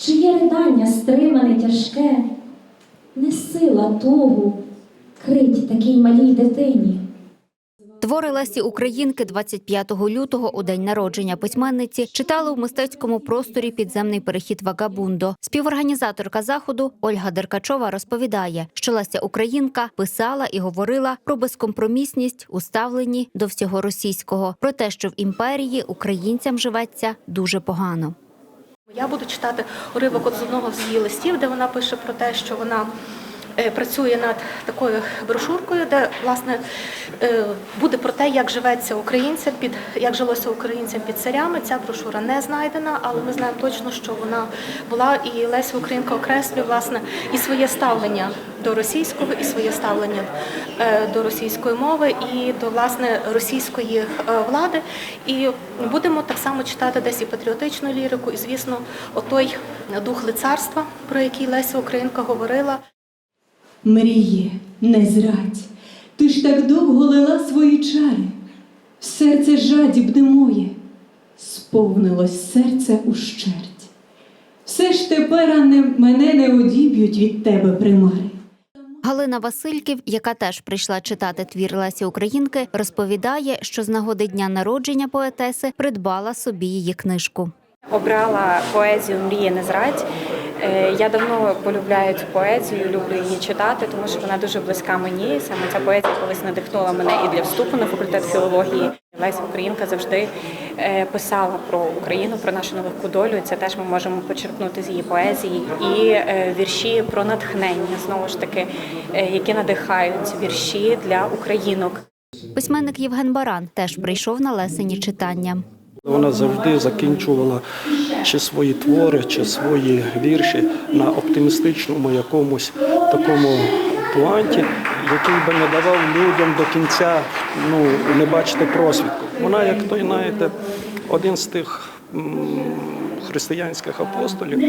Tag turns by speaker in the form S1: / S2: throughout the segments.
S1: чиє ридання стримане тяжке, не сила тугу крить такій малій дитині.
S2: Твори Лесі Українки 25 лютого у день народження письменниці читали у мистецькому просторі підземний перехід Вагабундо. Співорганізаторка заходу Ольга Деркачова розповідає, що Леся Українка писала і говорила про безкомпромісність у ставленні до всього російського, про те, що в імперії українцям живеться дуже погано.
S3: Я буду читати уривок от з одного з її листів, де вона пише про те, що вона е, працює над такою брошуркою, де власне е, буде про те, як живеться українцям під як жилося українцям під царями. Ця брошура не знайдена, але ми знаємо точно, що вона була і Леся Українка окреслює власне і своє ставлення до російського, і своє ставлення е, до російської мови, і до власне російської е, влади. І будемо так само читати десь і патріотичну лірику, і звісно, отой дух лицарства, про який Леся Українка говорила.
S4: Мріє, не зрадь, ти ж так довго лила свої чари, серце жадібне моє, сповнилось серце ущерть. Все ж тепер мене не одіб'ють від тебе примари.
S2: Галина Васильків, яка теж прийшла читати твір Лесі Українки, розповідає, що з нагоди дня народження поетеси придбала собі її книжку.
S5: Обрала поезію Мріє не зрадь. Е, Я давно полюбляю цю поезію, люблю її читати, тому що вона дуже близька мені. Саме ця поезія колись надихнула мене і для вступу на факультет філології. Леся Українка завжди писала про Україну, про нашу нелегку долю. і Це теж ми можемо почерпнути з її поезії. І е, вірші про натхнення, знову ж таки, е, які надихають вірші для українок.
S2: Письменник Євген Баран теж прийшов на лесені читання.
S6: Вона завжди закінчувала чи свої твори, чи свої вірші на оптимістичному якомусь такому планті, який би не давав людям до кінця ну, не бачити просвідку. Вона, як той, знаєте, один з тих християнських апостолів,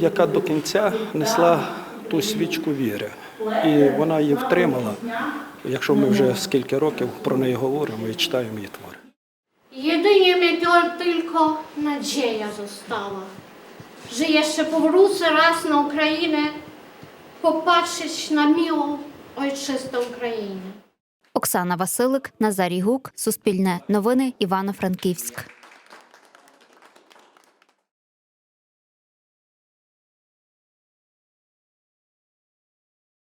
S6: яка до кінця несла ту свічку віри. І вона її втримала. Якщо ми вже скільки років про неї говоримо і читаємо її твори.
S7: Jedynie mnie to tylko nadzieja została, że jeszcze powrócę raz na Ukrainę, popatrzeć na miłą ojczystą Україна.
S2: Оксана Василик, Назарій Гук, Суспільне новини, Івано-Франківськ.